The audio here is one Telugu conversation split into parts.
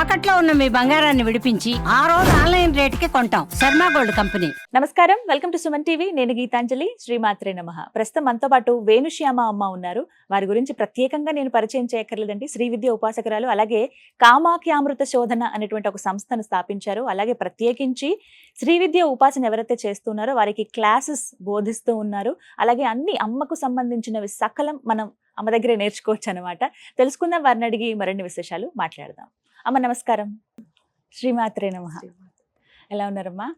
తాకట్లో ఉన్న మీ బంగారాన్ని విడిపించి ఆ రోజు ఆన్లైన్ రేటుకి కొంటాం. Sharma gold company. నమస్కారం. Welcome to Suman TV. నేను గీతాంజలి శ్రీమాత్రే నమ. ప్రస్తుతం మనతో పాటు వేణుశ్యామ అమ్మ ఉన్నారు. వారి గురించి ప్రత్యేకంగా నేను పరిచయం చేయక్కర్లేదండి. శ్రీ విద్య ఉపాసకురాలు అలాగే కామాఖ్యామృత శోధన అనేటువంటి ఒక సంస్థను స్థాపించారు. అలాగే ప్రత్యేకించి శ్రీ విద్య ఉపాసన ఎవరైతే చేస్తున్నారో వారికి క్లాసెస్ బోధిస్తూ ఉన్నారు. అలాగే అన్ని అమ్మకు సంబంధించినవి సకలం మనం అమ్మ దగ్గరే నేర్చుకోవచ్చు అనమాట తెలుసుకుందాం. వారిని అడిగి మరిన్ని విశేషాలు మాట్లాడదాం. అమ్మ నమస్కారం. శ్రీమాత్రే నమ. ఎలా ఉన్నారమ్మా?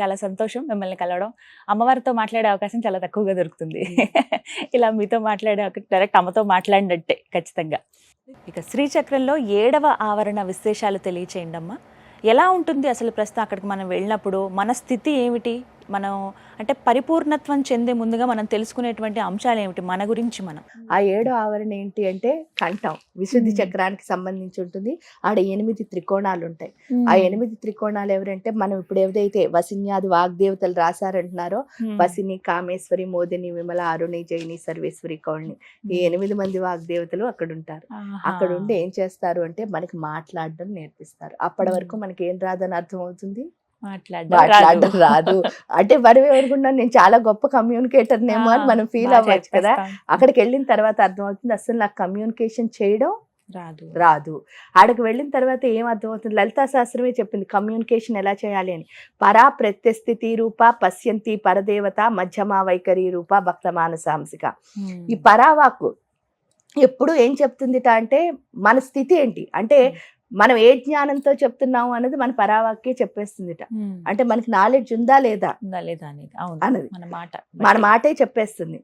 చాలా సంతోషం మిమ్మల్ని కలవడం. అమ్మవారితో మాట్లాడే అవకాశం చాలా తక్కువగా దొరుకుతుంది. ఇలా మీతో మాట్లాడే డైరెక్ట్ అమ్మతో మాట్లాడినట్టే ఖచ్చితంగా. ఇక శ్రీచక్రంలో ఏడవ ఆవరణ విశేషాలు తెలియచేయండి అమ్మా ఎలా ఉంటుంది అసలు ప్రస్తుతం అక్కడికి మనం వెళ్ళినప్పుడు? మన స్థితి ఏమిటి? మనం అంటే పరిపూర్ణత్వం చెందే ముందుగా మనం తెలుసుకునేటువంటి అంశాలు ఏమిటి? మన గురించి మనం. ఆ ఏడో ఆవరణ ఏంటి అంటే కంఠం. విశుద్ధి. చక్రానికి సంబంధించి ఉంటుంది. ఆడ ఎనిమిది త్రికోణాలు ఉంటాయి. ఆ ఎనిమిది త్రికోణాలు ఎవరంటే మనం ఇప్పుడు ఏదైతే వసిన్యాది వాగ్దేవతలు రాశారంటున్నారో వసిని కామేశ్వరి మోదిని విమల అరుణి జైని సర్వేశ్వరి కౌళిని ఈ ఎనిమిది మంది వాగ్దేవతలు అక్కడ ఉంటారు అక్కడ ఉండి ఏం చేస్తారు అంటే మనకి మాట్లాడడం నేర్పిస్తారు. అప్పటి వరకు. మనకి ఏం రాదని అర్థం అవుతుంది మాట్లాడడం రాదు. అంటే మనం ఏమనుకున్నాం నేను చాలా గొప్ప కమ్యూనికేటర్ నేమో అని మనం ఫీల్ అవ్వచ్చు కదా. అక్కడికి వెళ్ళిన తర్వాత అర్థమవుతుంది అసలు నాకు కమ్యూనికేషన్ చేయడం రాదు. రాదు. ఆడకు వెళ్ళిన తర్వాత ఏం అర్థమవుతుంది? లలితా శాస్త్రమే చెప్పింది కమ్యూనికేషన్ ఎలా చేయాలి అని. పరా ప్రత్యస్థితి రూప పశ్యంతి పరదేవత మధ్యమా వైఖరి రూప భక్త మానసాంసిక. ఈ పరావాక్కు ఎప్పుడు ఏం చెప్తుందిట అంటే మన స్థితి ఏంటి? అంటే మనం ఏ జ్ఞానంతో చెప్తున్నాము అనేది మన పరావాక్యే చెప్పేస్తుందిట. అంటే మనకి నాలెడ్జ్ ఉందా లేదా? ఉందా లేదా అనేది. అవును. అన్నది. మన మాట మన మాటే చెప్పేస్తుంది.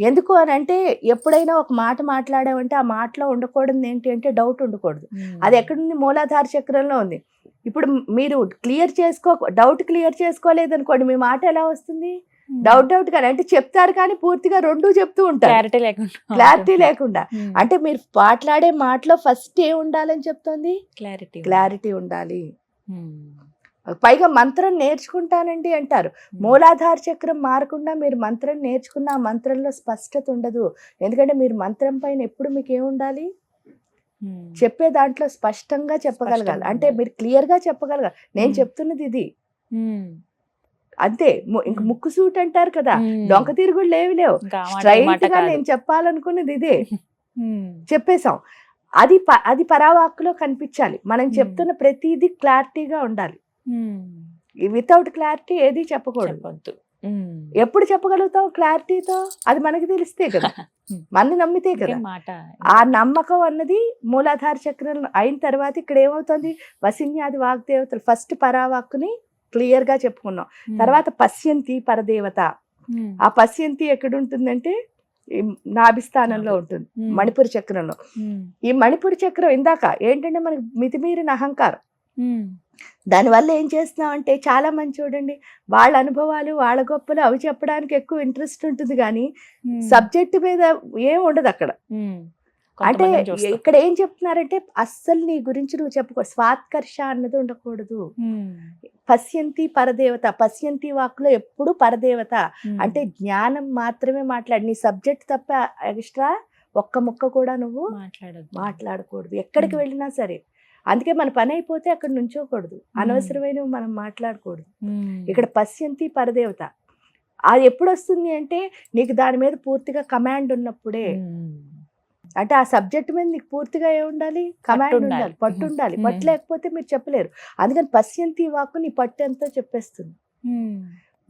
ఎందుకు అని అంటే ఎప్పుడైనా ఒక మాట మాట్లాడామంటే ఆ మాటలో ఉండకూడదు ఏంటి అంటే డౌట్ ఉండకూడదు. అది ఎక్కడుంది మూలాధార చక్రంలో ఉంది. ఇప్పుడు మీరు క్లియర్ చేసుకో డౌట్ క్లియర్ చేసుకోలేదనుకోండి మీ మాట ఎలా వస్తుంది. డౌట్ డౌట్ కానీ అంటే చెప్తారు కానీ పూర్తిగా రెండు చెప్తూ ఉంటారు. క్లారిటీ లేకుండా. క్లారిటీ లేకుండా. మ్మ్. అంటే మీరు మాట్లాడే మాటలో ఫస్ట్ ఏ ఉండాలని చెప్తోంది? క్లారిటీ క్లారిటీ ఉండాలి. మ్మ్. పైగా మంత్రం నేర్చుకుంటానండి అంటారు. మూలాధార చక్రం మారకుండా మీరు మంత్రం నేర్చుకున్న ఆ మంత్రంలో స్పష్టత ఉండదు. ఎందుకంటే మీరు మంత్రం పైన ఎప్పుడు మీకు ఏం ఉండాలి? మ్మ్. చెప్పే దాంట్లో స్పష్టంగా చెప్పగలగాలి. అంటే మీరు క్లియర్గా చెప్పగలగాలి. నేను. చెప్తున్నది ఇది. అంతే ఇంక మ్మ్. ముక్కు సూట్ అంటారు కదా. డొంక తిరుగుడు లేవు లేవు స్ట్రైట్గా. నేను చెప్పాలనుకున్నది ఇదే. చెప్పేశాం అది అది పరావాక్కులో కనిపించాలి మనం. చెప్తున్న ప్రతిదీ క్లారిటీగా ఉండాలి. వితౌట్ క్లారిటీ ఏది చెప్పకూడదు. ఎప్పుడు చెప్పగలుగుతాం క్లారిటీతో అది మనకి తెలిస్తే కదా. మనని నమ్మితే కదా ఆ నమ్మకం అన్నది మూలాధార చక్రం అయిన తర్వాత ఇక్కడ ఏమవుతుంది వసిన్యాది వాగ్దేవతలు ఫస్ట్ పరావాక్కుని క్లియర్గా చెప్పుకున్నాం. తర్వాత పశ్యంతి పరదేవత. ఆ పశ్యంతి ఎక్కడ ఉంటుందంటే ఈ నాభిస్థానంలో ఉంటుంది. మణిపుర చక్రంలో. ఈ మణిపుర చక్రం ఇందాక ఏంటంటే మనకి మితిమీరిన అహంకారం. దానివల్ల ఏం చేస్తున్నాం అంటే చాలా మంది చూడండి వాళ్ళ అనుభవాలు వాళ్ళ గొప్పలు అవి చెప్పడానికి ఎక్కువ ఇంట్రెస్ట్ ఉంటుంది కానీ. సబ్జెక్ట్ మీద ఏం ఉండదు అక్కడ. అంటే. ఇక్కడ ఏం చెప్తున్నారంటే అస్సలు నీ గురించి నువ్వు చెప్పకూడదు స్వాత్కర్ష అన్నది ఉండకూడదు. పశ్యంతి పరదేవత పశ్యంతి వాక్కులో ఎప్పుడు పరదేవత. అంటే జ్ఞానం మాత్రమే మాట్లాడి నీ సబ్జెక్ట్ తప్ప ఎక్స్ట్రా ఒక్క ముక్క కూడా నువ్వు మాట్లాడకూడదు ఎక్కడికి. వెళ్ళినా సరే అందుకే మన పని అయిపోతే అక్కడ నుంచోకూడదు అనవసరమైనవి మనం మాట్లాడకూడదు. ఇక్కడ పశ్యంతి పరదేవత అది ఎప్పుడు వస్తుంది అంటే నీకు దాని మీద పూర్తిగా కమాండ్ ఉన్నప్పుడే. అంటే ఆ సబ్జెక్ట్ మీద నీకు పూర్తిగా ఏ ఉండాలి కమాండ్ ఉండాలి. పట్టు ఉండాలి. పట్టు లేకపోతే మీరు చెప్పలేరు అందుకని పశ్యంతి వాక్కు నీ పట్టు ఎంతో చెప్పేస్తుంది.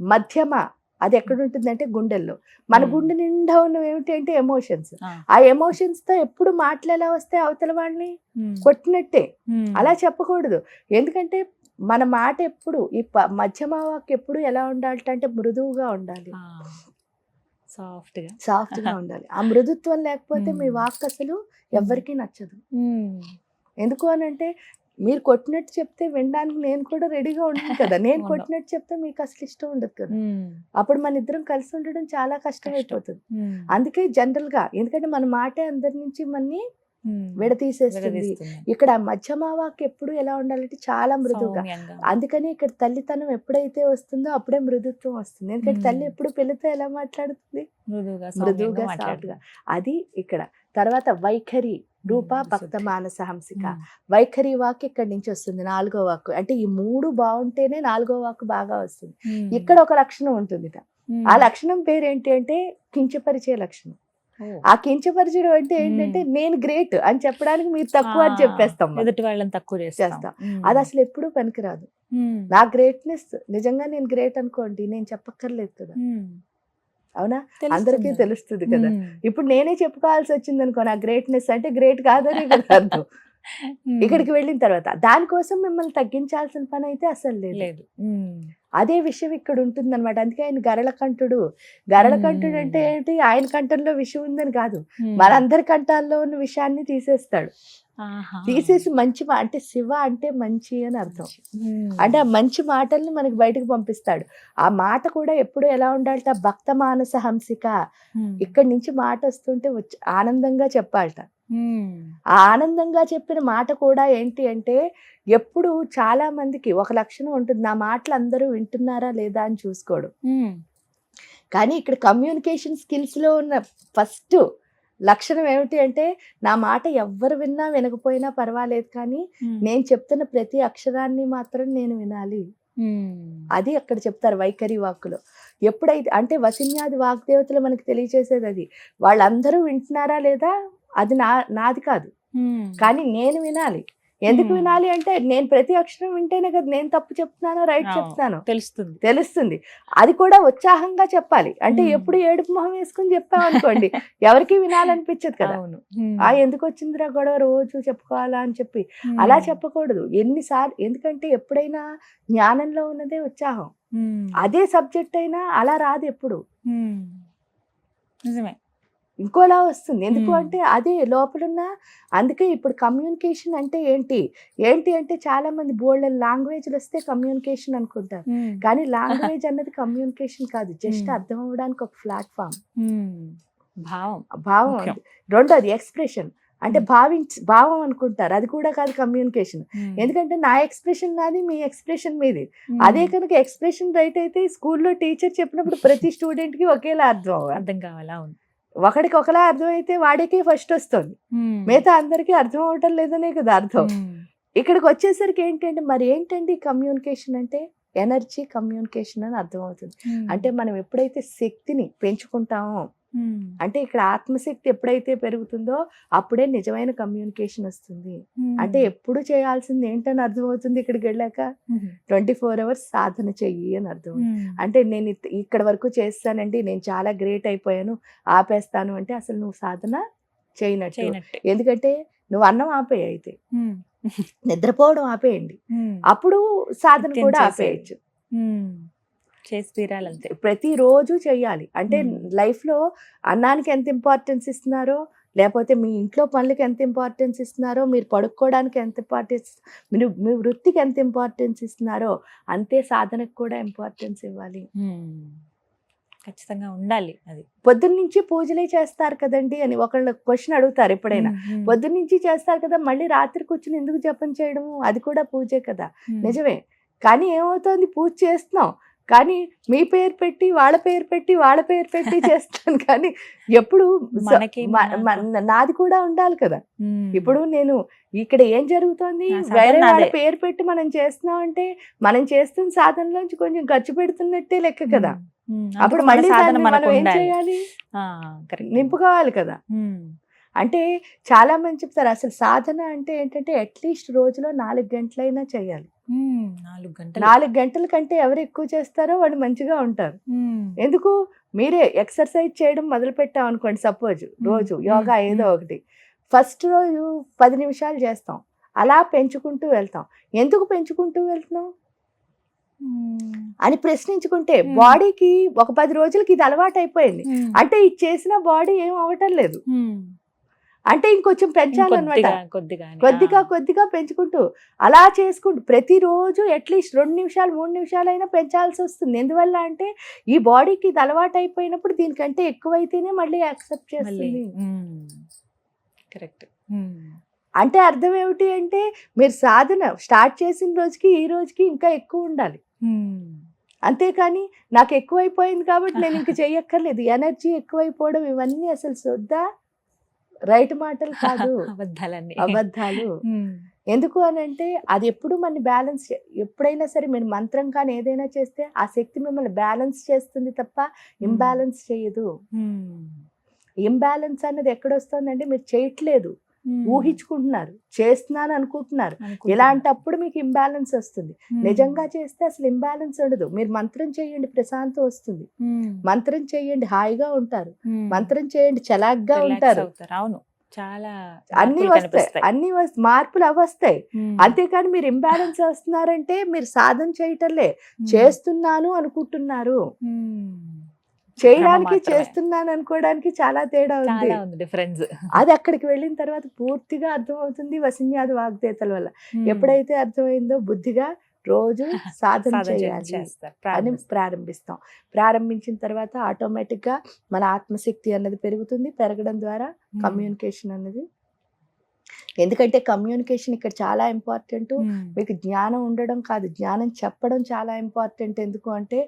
మధ్యమ అది ఎక్కడ ఉంటుందంటే గుండెల్లో మన. గుండె నిండా ఉన్నవి ఏమిటి అంటే ఎమోషన్స్ ఆ. ఎమోషన్స్తో ఎప్పుడు మాటలు ఎలా వస్తాయి అవతల వాళ్ళని. కొట్టినట్టే. అలా చెప్పకూడదు ఎందుకంటే మన మాట ఎప్పుడు ఈ మధ్యమ వాక్ ఎప్పుడు ఎలా ఉండాలి అంటే మృదువుగా ఉండాలి ఆ. సాఫ్ట్గా సాఫ్ట్గా ఉండాలి ఆ మృదుత్వం లేకపోతే మీ. వాక్ అసలు ఎవరికీ నచ్చదు. ఎందుకు అని అంటే మీరు కొట్టినట్టు చెప్తే వినడానికి నేను కూడా రెడీగా ఉంటాను కదా నేను. కొట్టినట్టు చెప్తే మీకు అసలు ఇష్టం ఉండదు కదా. అప్పుడు మన ఇద్దరం కలిసి ఉండడం చాలా కష్టం అయిపోతుంది మ్మ్. అందుకే జనరల్గా ఎందుకంటే మన మాటే అందరి నుంచి మనని మ్మ్. విడతీసేస్తుంది. ఇక్కడ మధ్యమ వాక్ ఎప్పుడు ఎలా ఉండాలంటే చాలా మృదువుగా. అందుకని ఇక్కడ తల్లితనం ఎప్పుడైతే వస్తుందో అప్పుడే మృదుత్వం వస్తుంది. ఎందుకంటే. తల్లి ఎప్పుడు పిల్లతో ఎలా మాట్లాడుతుంది? మృదువుగా సాఫ్ట్గా. అది ఇక్కడ. తర్వాత వైఖరి రూప భక్త. మానస హంసిక. వైఖరి వాక్ ఇక్కడి నుంచి వస్తుంది నాలుగో వాక్. అంటే ఈ మూడు బాగుంటేనే నాలుగో వాక్ బాగా వస్తుంది. ఇక్కడ ఒక లక్షణం ఉంటుంది ఆ లక్షణం పేరు ఏంటి అంటే కించపరిచే లక్షణం. ఆ కించపరచడం అంటే ఏంటంటే నేను గ్రేట్ అని చెప్పడానికి మీరు తక్కువ అని చెప్పేస్తాం. ఎదుటి వాళ్ళని తక్కువ చేస్తాం. అది అసలు ఎప్పుడూ పనికిరాదు. నా గ్రేట్నెస్ నిజంగా నేను గ్రేట్ అనుకోండి నేను చెప్పక్కర్లేదు కదా. అవునా. అందరికీ తెలుస్తుంది కదా. ఇప్పుడు నేనే చెప్పుకోవాల్సి వచ్చింది అనుకో నా గ్రేట్నెస్ అంటే గ్రేట్ కాదని కదా అర్థం. ఇక్కడికి వెళ్ళిన తర్వాత దానికోసం మిమ్మల్ని తగ్గించాల్సిన పని అయితే అసలు లేదు. అదే విషయం ఇక్కడ ఉంటుంది అనమాట అందుకే ఆయన గరళకంఠుడు. గరళకంఠుడు. అంటే ఏంటి? ఆయన కంఠంలో విషయం ఉందని కాదు. మనందరి కంఠాల్లో ఉన్న విషయాన్ని తీసేస్తాడు. తీసేసి మంచి అంటే శివ అంటే మంచి అని అర్థం. అంటే ఆ మంచి మాటల్ని మనకి బయటకు పంపిస్తాడు. ఆ మాట కూడా ఎప్పుడు ఎలా ఉండాలట? భక్త మానస హంసిక. ఇక్కడి నుంచి మాట వస్తుంటే వచ్చి ఆనందంగా చెప్పాలట. ఆనందంగా చెప్పిన మాట కూడా ఏంటి అంటే ఎప్పుడు చాలా మందికి ఒక లక్షణం ఉంటుంది. నా మాటలు అందరూ వింటున్నారా లేదా అని చూసుకోడు కానీ ఇక్కడ కమ్యూనికేషన్ స్కిల్స్లో ఉన్న ఫస్ట్ లక్షణం ఏమిటి అంటే నా మాట ఎవ్వరు విన్నా వినకపోయినా పర్వాలేదు కానీ నేను చెప్తున్న ప్రతి అక్షరాన్ని మాత్రం నేను వినాలి. అది అక్కడ చెప్తారు వైఖరి వాక్కులో. ఎప్పుడైతే అంటే వసిన్యాది వాగ్దేవతలు మనకి తెలియచేసేది అది. వాళ్ళందరూ వింటున్నారా లేదా? అది నా నాది కాదు. కానీ నేను వినాలి. ఎందుకు. వినాలి అంటే నేను ప్రతి అక్షరం వింటేనే కదా నేను తప్పు చెప్తున్నానో రైట్. చెప్తున్నాను? తెలుస్తుంది. తెలుస్తుంది. అది కూడా ఉత్సాహంగా చెప్పాలి. అంటే. ఎప్పుడు ఏడుపు మొహం వేసుకుని చెప్పామనుకోండి ఎవరికి వినాలనిపించదు కదా. ఆ ఎందుకు వచ్చిందిరా గొడవ రోజు చెప్పుకోవాలా అని చెప్పి. అలా చెప్పకూడదు. ఎన్నిసార్లు ఎందుకంటే ఎప్పుడైనా జ్ఞానంలో ఉన్నదే ఉత్సాహం. అదే సబ్జెక్ట్ అయినా అలా రాదు ఎప్పుడు. నిజమే. ఇంకోలా వస్తుంది. ఎందుకు. అంటే అదే లోపలున్న అందుకే ఇప్పుడు కమ్యూనికేషన్ అంటే ఏంటి? ఏంటి అంటే చాలా మంది బోల్డ్ లాంగ్వేజ్లు వస్తే కమ్యూనికేషన్ అనుకుంటారు. కానీ లాంగ్వేజ్ అన్నది కమ్యూనికేషన్ కాదు. జస్ట్. అర్థం అవ్వడానికి ఒక ప్లాట్ఫామ్. భావం. భావం. రెండోది ఎక్స్ప్రెషన్. అంటే. భావించ భావం అనుకుంటారు. అది కూడా కాదు కమ్యూనికేషన్. ఎందుకంటే నా ఎక్స్ప్రెషన్ నాది మీ ఎక్స్ప్రెషన్ మీది. అదే కనుక ఎక్స్ప్రెషన్ రైట్ అయితే స్కూల్లో టీచర్ చెప్పినప్పుడు ప్రతి స్టూడెంట్కి ఒకేలా అర్థం అర్థం కావాలా. ఒకడికి ఒకలా అర్థం అయితే వాడికి ఫస్ట్ వస్తుంది. మిగతా అందరికీ అర్థం అవటం లేదనే కదా అర్థం. ఇక్కడికి వచ్చేసరికి ఏంటంటే మరి ఏంటండి కమ్యూనికేషన్ అంటే? ఎనర్జీ కమ్యూనికేషన్ అని అర్థం అవుతుంది ఉమ్, అంటే మనం ఎప్పుడైతే శక్తిని పెంచుకుంటామో అంటే ఇక్కడ ఆత్మశక్తి ఎప్పుడైతే పెరుగుతుందో అప్పుడే నిజమైన కమ్యూనికేషన్ వస్తుంది. అంటే ఎప్పుడు చేయాల్సింది ఏంటని అర్థమవుతుంది ఇక్కడికి వెళ్ళాక? ట్వంటీ ఫోర్ అవర్స్ సాధన చెయ్యి అని అర్థం అంటే నేను ఇక్కడ వరకు చేస్తానండి నేను చాలా గ్రేట్ అయిపోయాను ఆపేస్తాను అంటే అసలు నువ్వు సాధన చేయనట్టు. ఎందుకంటే నువ్వు అన్నం ఆపేయి అయితే. నిద్రపోవడం ఆపేయండి. అప్పుడు సాధన కూడా. ఆపేయచ్చు. చేసి తీరాలంతే ప్రతిరోజు చెయ్యాలి. అంటే Hmm. లైఫ్లో అన్నానికి ఎంత ఇంపార్టెన్స్ ఇస్తున్నారో లేకపోతే మీ ఇంట్లో పనులకి ఎంత ఇంపార్టెన్స్ ఇస్తున్నారో మీరు పడుకోవడానికి ఎంత ఇంపార్టెన్స్ మీరు మీ వృత్తికి ఎంత ఇంపార్టెన్స్ ఇస్తున్నారో అంతే సాధనకు కూడా ఇంపార్టెన్స్ ఇవ్వాలి. ఖచ్చితంగా ఉండాలి అది. పొద్దున్న నుంచి పూజలే చేస్తారు కదండి అని ఒకళ్ళు క్వశ్చన్ అడుగుతారు ఎప్పుడైనా. ఉమ్, ఉమ్, పొద్దున్న నుంచి చేస్తారు కదా మళ్ళీ రాత్రి కూర్చుని ఎందుకు జపం చేయడము? అది కూడా పూజే కదా. నిజమే. కానీ ఏమవుతోంది? పూజ చేస్తున్నాం. కానీ మీ పేరు పెట్టి వాళ్ళ పేరు పెట్టి వాళ్ళ పేరు పెట్టి చేస్తాను. కానీ ఎప్పుడు నాది కూడా ఉండాలి కదా. ఇప్పుడు నేను ఇక్కడ ఏం జరుగుతోంది? వేరే వాళ్ళ. పేరు పెట్టి మనం చేస్తున్నాం అంటే మనం చేస్తున్న సాధనలోంచి కొంచెం ఖర్చు పెడుతున్నట్టే లెక్క కదా. అప్పుడు మళ్ళీ మనం ఏం చేయాలి. నింపుకోవాలి కదా. అంటే చాలా మంది చెప్తారు అసలు సాధన అంటే ఏంటంటే అట్లీస్ట్ రోజులో నాలుగు గంటలైనా చేయాలి. నాలుగు గంటలు. నాలుగు గంటల కంటే ఎవరు ఎక్కువ చేస్తారో వాళ్ళు మంచిగా ఉంటారు. ఎందుకు? మీరే ఎక్సర్సైజ్ చేయడం మొదలు పెట్టాం అనుకోండి సపోజ్ రోజు. యోగా. ఏదో ఒకటి. ఫస్ట్ రోజు పది నిమిషాలు చేస్తాం. అలా పెంచుకుంటూ వెళ్తాం. ఎందుకు పెంచుకుంటూ వెళ్తున్నాం? అని ప్రశ్నించుకుంటే. బాడీకి ఒక పది రోజులకి ఇది అలవాటు అయిపోయింది అంటే ఇది చేసిన బాడీ ఏం అవ్వటం లేదు. అంటే ఇంకొంచెం పెంచాలన్నమాట కొద్దిగా కొద్దిగా పెంచుకుంటూ అలా చేసుకుంటూ ప్రతిరోజు అట్లీస్ట్ రెండు నిమిషాలు మూడు నిమిషాలైనా పెంచాల్సి వస్తుంది. ఎందువల్ల అంటే ఈ బాడీకి ఇది అలవాటు అయిపోయినప్పుడు దీనికంటే ఎక్కువైతేనే మళ్ళీ యాక్సెప్ట్ చేస్తుంది. కరెక్ట్. అంటే అర్థం ఏమిటి అంటే మీరు సాధన స్టార్ట్ చేసిన రోజుకి ఈ రోజుకి ఇంకా ఎక్కువ ఉండాలి. అంతేకాని నాకు ఎక్కువైపోయింది కాబట్టి నేను ఇంక చెయ్యక్కర్లేదు. ఎనర్జీ ఎక్కువైపోవడం ఇవన్నీ అసలు శ్రద్ధ రైట్ మాటలు కాదు. అబద్ధాలన్నీ. అబద్ధాలు. ఎందుకు అని అంటే అది ఎప్పుడు మన బ్యాలెన్స్ ఎప్పుడైనా సరే మీరు మంత్రం కానీ ఏదైనా చేస్తే ఆ శక్తి మిమ్మల్ని బ్యాలెన్స్ చేస్తుంది తప్ప ఇంబ్యాలెన్స్ చేయదు. ఇంబ్యాలెన్స్ అన్నది ఎక్కడొస్తుందంటే మీరు చేయట్లేదు. ఊహించుకుంటున్నారు చేస్తున్నాను అనుకుంటున్నారు. అనుకుంటున్నా. ఇలాంటప్పుడు మీకు ఇంబ్యాలెన్స్ వస్తుంది. ఉమ్, నిజంగా చేస్తే అసలు ఇంబ్యాలెన్స్ ఉండదు. మీరు మంత్రం చేయండి ప్రశాంతం వస్తుంది. ఉమ్, మంత్రం చేయండి హాయిగా ఉంటారు. మంత్రం చేయండి చలాగ్గా ఉంటారు. అవును. చాలా అన్ని వస్తాయి. అన్ని మార్పులు అవస్తాయి ఉమ్, అంతేకాని మీరు ఇంబ్యాలెన్స్ వస్తున్నారంటే మీరు సాధన చేయటంలే. చేస్తున్నాను అనుకుంటున్నారు. చేయడానికి. చేస్తున్నాను అనుకోవడానికి చాలా తేడా ఉంది. డిఫరెన్స్ అది అక్కడికి వెళ్ళిన తర్వాత పూర్తిగా అర్థమవుతుంది వసిన్యాది వాగ్దేతల వల్ల. ఎప్పుడైతే అర్థమైందో బుద్ధిగా రోజు సాధన చేయాలి అని. ప్రారంభిస్తాం. ప్రారంభించిన తర్వాత ఆటోమేటిక్గా మన ఆత్మశక్తి అన్నది పెరుగుతుంది. పెరగడం ద్వారా కమ్యూనికేషన్ అన్నది ఎందుకంటే కమ్యూనికేషన్ ఇక్కడ చాలా ఇంపార్టెంట్. మీకు జ్ఞానం ఉండడం కాదు జ్ఞానం చెప్పడం చాలా ఇంపార్టెంట్. ఎందుకు అంటే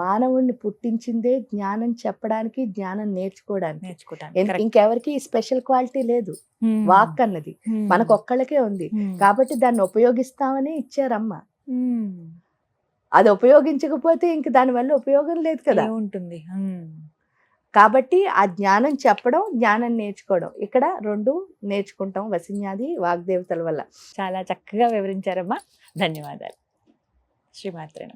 మానవుణ్ణి పుట్టించిందే జ్ఞానం చెప్పడానికి జ్ఞానం నేర్చుకోవడానికి ఇంకెవరికి స్పెషల్ క్వాలిటీ లేదు. వాక్ అన్నది. మనకు ఒక్కళ్ళకే ఉంది. కాబట్టి దాన్ని ఉపయోగిస్తామని ఇచ్చారమ్మ. అది ఉపయోగించకపోతే ఇంక దాని వల్ల ఉపయోగం లేదు కదా. ఉంటుంది కాబట్టి ఆ జ్ఞానం చెప్పడం జ్ఞానం నేర్చుకోవడం. ఇక్కడ రెండు నేర్చుకుంటాం వసిన్యాది వాగ్దేవతల వల్ల. చాలా చక్కగా వివరించారమ్మా. ధన్యవాదాలు. శ్రీమాత్రే